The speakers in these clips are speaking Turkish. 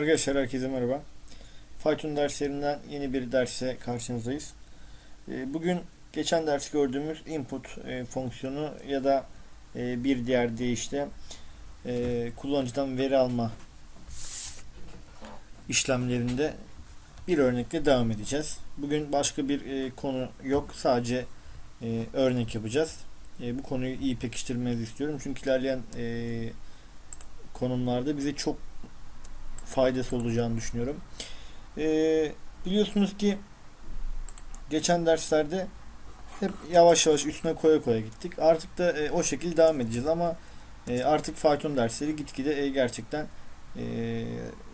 Arkadaşlar herkese merhaba. Python derslerinden yeni bir derse karşınızdayız. Ee, Bugün geçen ders gördüğümüz input e, fonksiyonu ya da e, bir diğer deyişle e, kullanıcıdan veri alma işlemlerinde bir örnekle devam edeceğiz. Bugün başka bir konu yok. Sadece örnek yapacağız. Bu konuyu iyi pekiştirmenizi istiyorum. Çünkü ilerleyen konumlarda bize çok faydası olacağını düşünüyorum. Ee, biliyorsunuz ki geçen derslerde hep yavaş yavaş üstüne koya koya gittik. Artık da e, o şekilde devam edeceğiz ama e, artık Python dersleri gitgide e, gerçekten e,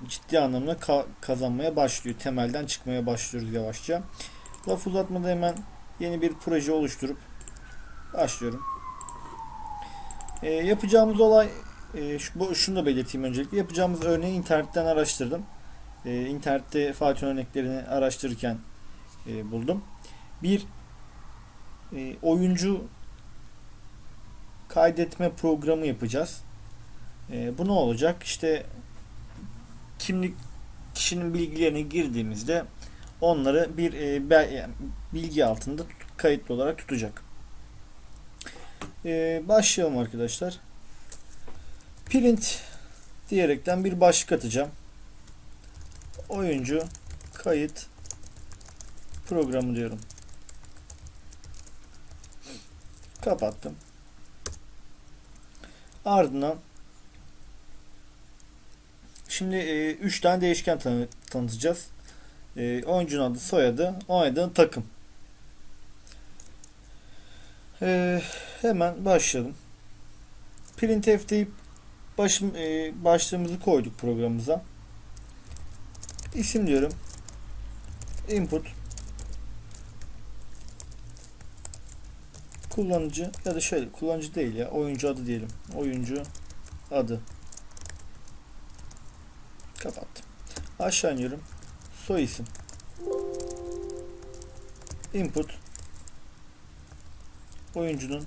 ciddi anlamda ka- kazanmaya başlıyor. Temelden çıkmaya başlıyoruz yavaşça. Laf uzatmadan hemen yeni bir proje oluşturup başlıyorum. E, yapacağımız olay e, şu, bu, şunu da belirteyim öncelikle. Yapacağımız örneği internetten araştırdım. E, internette Python örneklerini araştırırken e, buldum. Bir e, oyuncu kaydetme programı yapacağız. E, bu ne olacak? İşte kimlik kişinin bilgilerini girdiğimizde onları bir e, be- yani bilgi altında tut- kayıtlı olarak tutacak. E, başlayalım arkadaşlar print diyerekten bir başlık atacağım. Oyuncu kayıt programı diyorum. Kapattım. Ardından şimdi 3 tane değişken tanı- tanıtacağız. E, oyuncunun adı, soyadı, oynadığın takım. E, hemen başlayalım. Printf deyip başım e, başlığımızı koyduk programımıza. İsim diyorum. Input kullanıcı ya da şöyle kullanıcı değil ya oyuncu adı diyelim. Oyuncu adı. Kapattım. Aşağı iniyorum. Soy isim. Input oyuncunun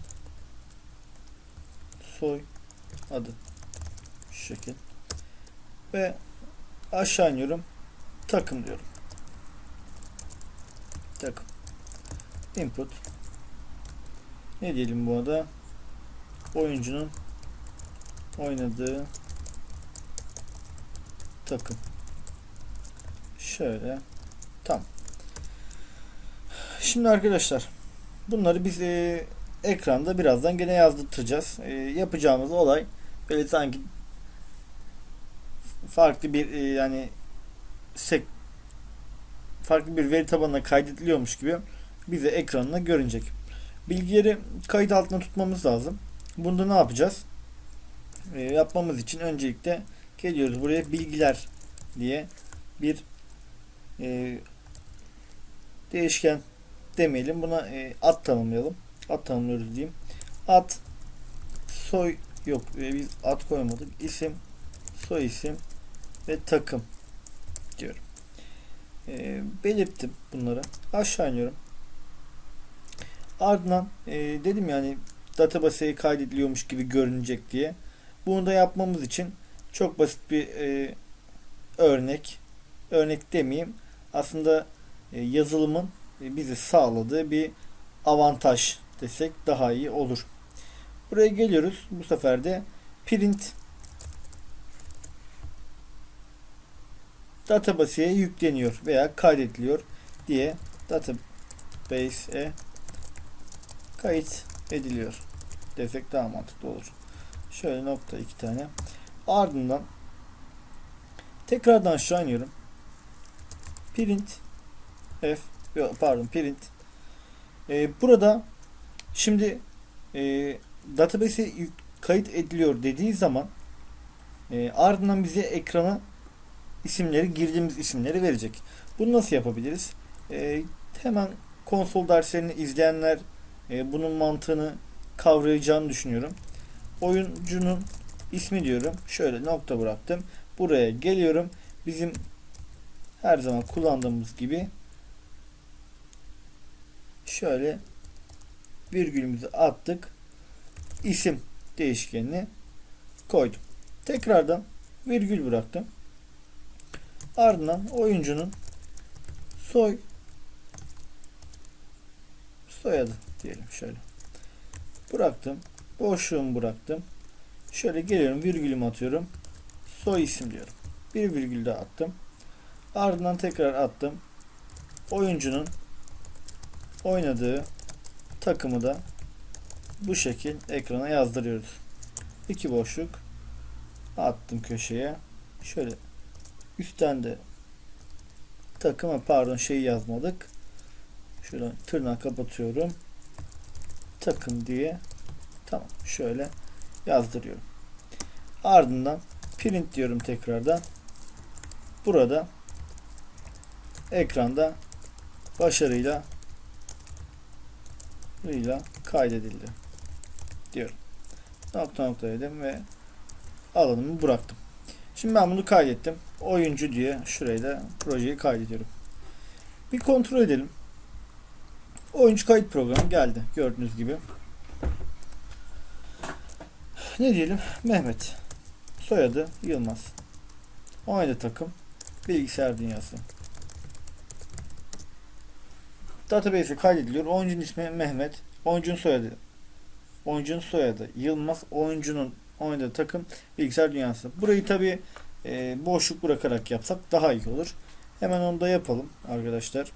soy adı şekil. Ve aşağı iniyorum takım diyorum. Takım. İnput. Ne diyelim bu arada? Oyuncunun oynadığı takım. Şöyle tam. Şimdi arkadaşlar bunları biz e, ekranda birazdan gene yazdırtacağız. E, yapacağımız olay böyle sanki farklı bir e, yani sek farklı bir veri tabanına kaydediliyormuş gibi bize ekranına görünecek. Bilgileri kayıt altına tutmamız lazım. Bunda ne yapacağız? E, yapmamız için öncelikle geliyoruz buraya bilgiler diye bir e, değişken demeyelim. Buna e, ad tanımlayalım. Ad tanımlıyoruz diyeyim. Ad soy yok e, biz ad koymadık. İsim soy isim ve takım diyorum. E, belirttim bunları. Aşağı iniyorum. Ardından e, dedim yani database'e kaydediliyormuş gibi görünecek diye. Bunu da yapmamız için çok basit bir e, örnek. Örnek demeyeyim. Aslında e, yazılımın e, bize sağladığı bir avantaj desek daha iyi olur. Buraya geliyoruz. Bu sefer de print database'ye yükleniyor veya kaydediliyor diye database'e kayıt ediliyor desek daha mantıklı olur. Şöyle nokta iki tane. Ardından tekrardan aşağı iniyorum. Print F pardon print ee, burada şimdi e, database'e kayıt ediliyor dediği zaman e, ardından bize ekrana isimleri girdiğimiz isimleri verecek. Bunu nasıl yapabiliriz? E, hemen konsol derslerini izleyenler e, bunun mantığını kavrayacağını düşünüyorum. Oyuncunun ismi diyorum. Şöyle nokta bıraktım. Buraya geliyorum. Bizim her zaman kullandığımız gibi şöyle virgülümüzü attık. İsim değişkenini koydum. Tekrardan virgül bıraktım. Ardından oyuncunun soy soyadı diyelim şöyle. Bıraktım. Boşluğumu bıraktım. Şöyle geliyorum virgülümü atıyorum. Soy isim diyorum. Bir virgül daha attım. Ardından tekrar attım. Oyuncunun oynadığı takımı da bu şekil ekrana yazdırıyoruz. İki boşluk attım köşeye. Şöyle üstten de takıma pardon şeyi yazmadık. Şöyle tırnağı kapatıyorum. Takım diye tamam şöyle yazdırıyorum. Ardından print diyorum tekrardan. Burada ekranda başarıyla ile kaydedildi diyorum. Nokta nokta dedim ve alanımı bıraktım. Şimdi ben bunu kaydettim. Oyuncu diye şuraya da projeyi kaydediyorum. Bir kontrol edelim. Oyuncu kayıt programı geldi. Gördüğünüz gibi. Ne diyelim? Mehmet. Soyadı Yılmaz. Oynadı takım. Bilgisayar dünyası. Database'e kaydediliyor. Oyuncunun ismi Mehmet. Oyuncunun soyadı. Oyuncunun soyadı Yılmaz. Oyuncunun oynadığı takım bilgisayar dünyası. Burayı tabi e, boşluk bırakarak yapsak daha iyi olur. Hemen onu da yapalım arkadaşlar.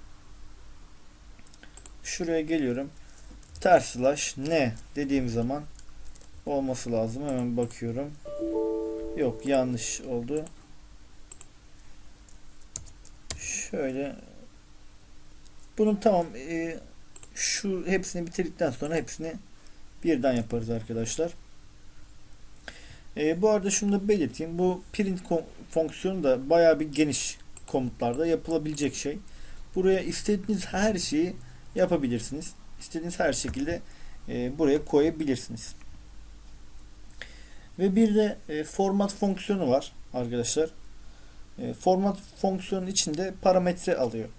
Şuraya geliyorum. Ters slash ne dediğim zaman olması lazım. Hemen bakıyorum. Yok yanlış oldu. Şöyle bunun tamam e, şu hepsini bitirdikten sonra hepsini birden yaparız arkadaşlar. E, bu arada şunu da belirteyim. Bu print fonksiyonu da bayağı bir geniş komutlarda yapılabilecek şey. Buraya istediğiniz her şeyi yapabilirsiniz. İstediğiniz her şekilde e, buraya koyabilirsiniz. Ve bir de e, format fonksiyonu var arkadaşlar. E, format fonksiyonun içinde parametre alıyor.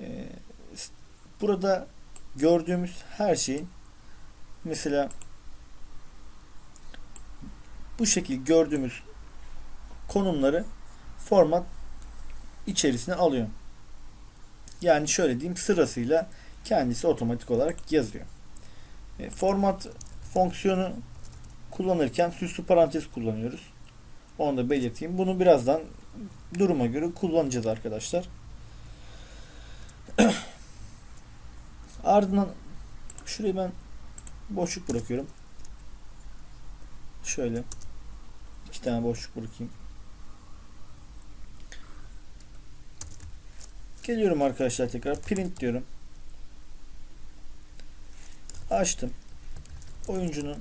E, burada gördüğümüz her şeyin mesela bu şekilde gördüğümüz konumları format içerisine alıyor. Yani şöyle diyeyim sırasıyla kendisi otomatik olarak yazıyor. E, format fonksiyonu kullanırken süslü parantez kullanıyoruz. Onu da belirteyim. Bunu birazdan duruma göre kullanacağız arkadaşlar. Ardından şurayı ben boşluk bırakıyorum. Şöyle iki tane boşluk bırakayım. Geliyorum arkadaşlar tekrar print diyorum. Açtım. Oyuncunun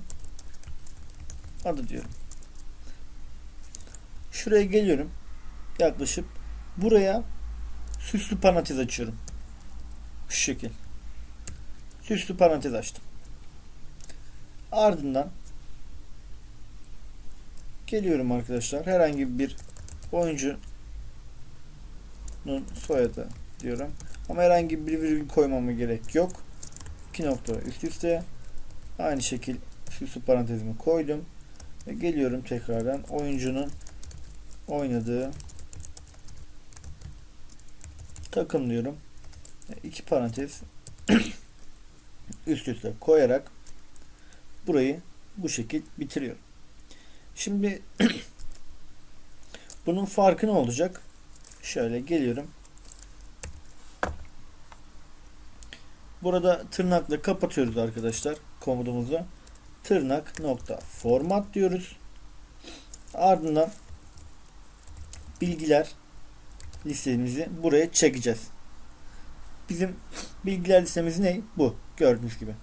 adı diyorum. Şuraya geliyorum. Yaklaşıp buraya süslü parantez açıyorum. Şu şekil. Süslü parantez açtım. Ardından geliyorum arkadaşlar. Herhangi bir oyuncunun soyadı diyorum. Ama herhangi bir virgül koymama gerek yok. İki nokta üst üste. Aynı şekil süslü parantezimi koydum. Ve geliyorum tekrardan oyuncunun oynadığı takım diyorum. İki parantez üst üste koyarak burayı bu şekil bitiriyorum. Şimdi bunun farkı ne olacak? Şöyle geliyorum. Burada tırnakla kapatıyoruz arkadaşlar komutumuzu. Tırnak nokta format diyoruz. Ardından bilgiler listemizi buraya çekeceğiz. Bizim bilgiler listemiz ne? Bu. Gördüğünüz gibi.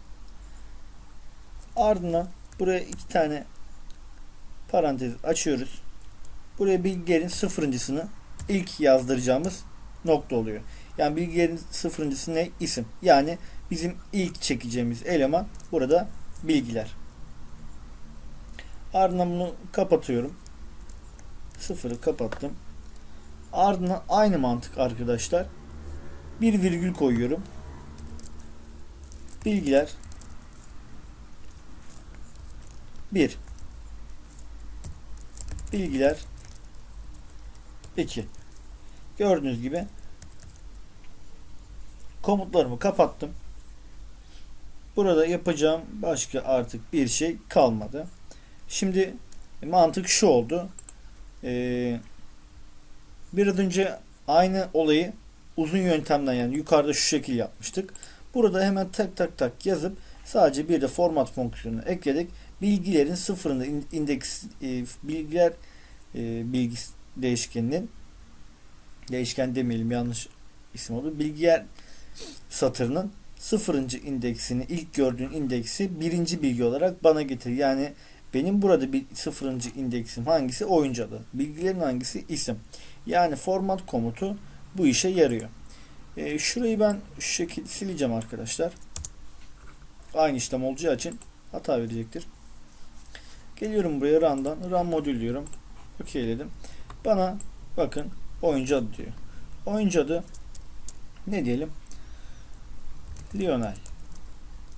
Ardından buraya iki tane parantez açıyoruz. Buraya bilgilerin sıfırıncısını ilk yazdıracağımız nokta oluyor. Yani bilgilerin sıfırıncısı ne? İsim. Yani bizim ilk çekeceğimiz eleman burada bilgiler. Ardından bunu kapatıyorum. Sıfırı kapattım. Ardından aynı mantık arkadaşlar. Bir virgül koyuyorum. Bilgiler 1 Bilgiler 2 Gördüğünüz gibi komutlarımı kapattım. Burada yapacağım başka artık bir şey kalmadı. Şimdi mantık şu oldu. Ee, biraz önce aynı olayı uzun yöntemden yani yukarıda şu şekil yapmıştık. Burada hemen tak tak tak yazıp sadece bir de format fonksiyonunu ekledik. Bilgilerin sıfırında in- indeks e, bilgiler e, bilgi değişkeninin değişken demeyelim yanlış isim oldu. Bilgiler satırının sıfırıncı indeksini ilk gördüğün indeksi birinci bilgi olarak bana getir. Yani benim burada bir sıfırıncı indeksim hangisi? Oyuncu adı. Bilgilerin hangisi? isim. Yani format komutu bu işe yarıyor. E, şurayı ben şu şekilde sileceğim arkadaşlar. Aynı işlem olacağı için hata verecektir. Geliyorum buraya run'dan. Run modül diyorum. Okeyledim. Bana bakın oyuncu adı diyor. Oyuncu adı ne diyelim? Lionel.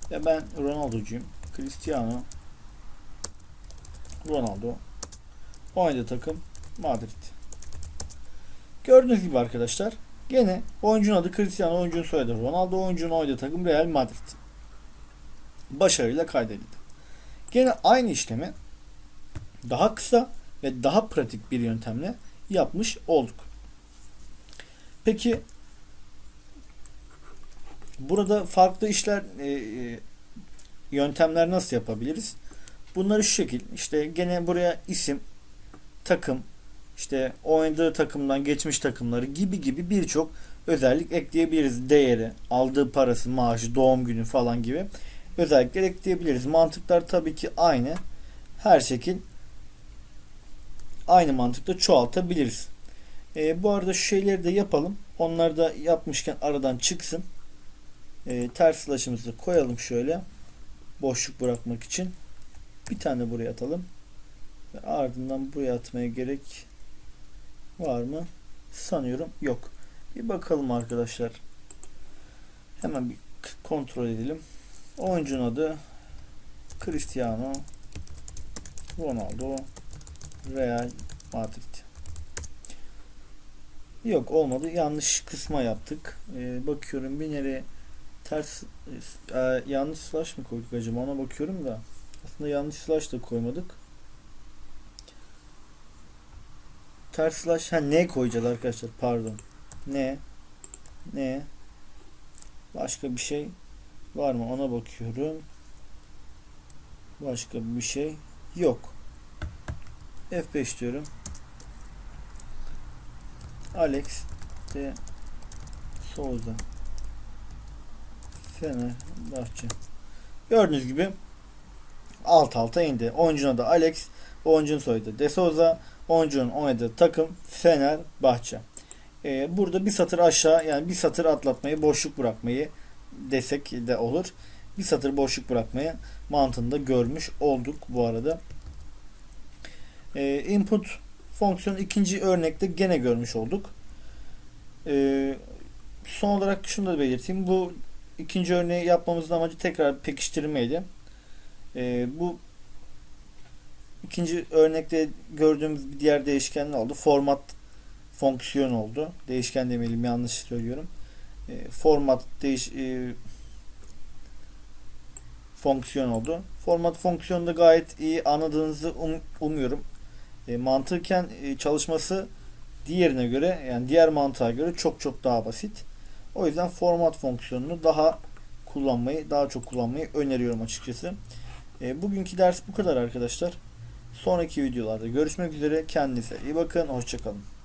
Ya ben Ronaldo'cuyum. Cristiano Ronaldo. Oynadığı takım Madrid. Gördüğünüz gibi arkadaşlar gene oyuncunun adı Cristiano, oyuncunun soyadı Ronaldo, oyuncunun oynadığı takım Real Madrid. Başarıyla kaydedildi. Gene aynı işlemi daha kısa ve daha pratik bir yöntemle yapmış olduk. Peki burada farklı işler e, e, yöntemler nasıl yapabiliriz? Bunları şu şekil işte gene buraya isim, takım, işte oynadığı takımdan geçmiş takımları gibi gibi birçok özellik ekleyebiliriz. Değeri, aldığı parası, maaşı, doğum günü falan gibi özellikler ekleyebiliriz. Mantıklar tabii ki aynı. Her şekil aynı mantıkla çoğaltabiliriz. E, bu arada şu şeyleri de yapalım. Onları da yapmışken aradan çıksın. E, ters slash'ımızı koyalım şöyle. Boşluk bırakmak için. Bir tane buraya atalım. Ve ardından buraya atmaya gerek var mı? Sanıyorum yok. Bir bakalım arkadaşlar. Hemen bir kontrol edelim. Oyuncunun adı Cristiano Ronaldo Real Madrid. Yok olmadı. Yanlış kısma yaptık. Ee, bakıyorum bir nereye ters e, yanlış slash mı koyduk acaba ona bakıyorum da aslında yanlış slash da koymadık. Ters slash ha ne koyacağız arkadaşlar pardon. Ne? Ne? Başka bir şey var mı ona bakıyorum. Başka bir şey yok. F5 diyorum. Alex de Souza Fenerbahçe. Gördüğünüz gibi alt alta indi. Oyuncunun da Alex, oyuncunun soyadı De Souza, oyuncunun oynadığı takım Fenerbahçe. Ee, burada bir satır aşağı yani bir satır atlatmayı, boşluk bırakmayı desek de olur. Bir satır boşluk bırakmayı mantığında görmüş olduk bu arada. Ee, input fonksiyonu ikinci örnekte gene görmüş olduk. Ee, son olarak şunu da belirteyim. Bu ikinci örneği yapmamızın amacı tekrar pekiştirmeydi. Ee, bu ikinci örnekte gördüğümüz bir diğer değişken ne oldu? Format fonksiyon oldu. Değişken demeliyim yanlış söylüyorum. Format değiş e, fonksiyon oldu. Format fonksiyonu da gayet iyi anladığınızı um- umuyorum. E, mantıken e, çalışması diğerine göre yani diğer mantığa göre çok çok daha basit. O yüzden format fonksiyonunu daha kullanmayı, daha çok kullanmayı öneriyorum açıkçası. E, bugünkü ders bu kadar arkadaşlar. Sonraki videolarda görüşmek üzere. Kendinize iyi bakın. Hoşçakalın.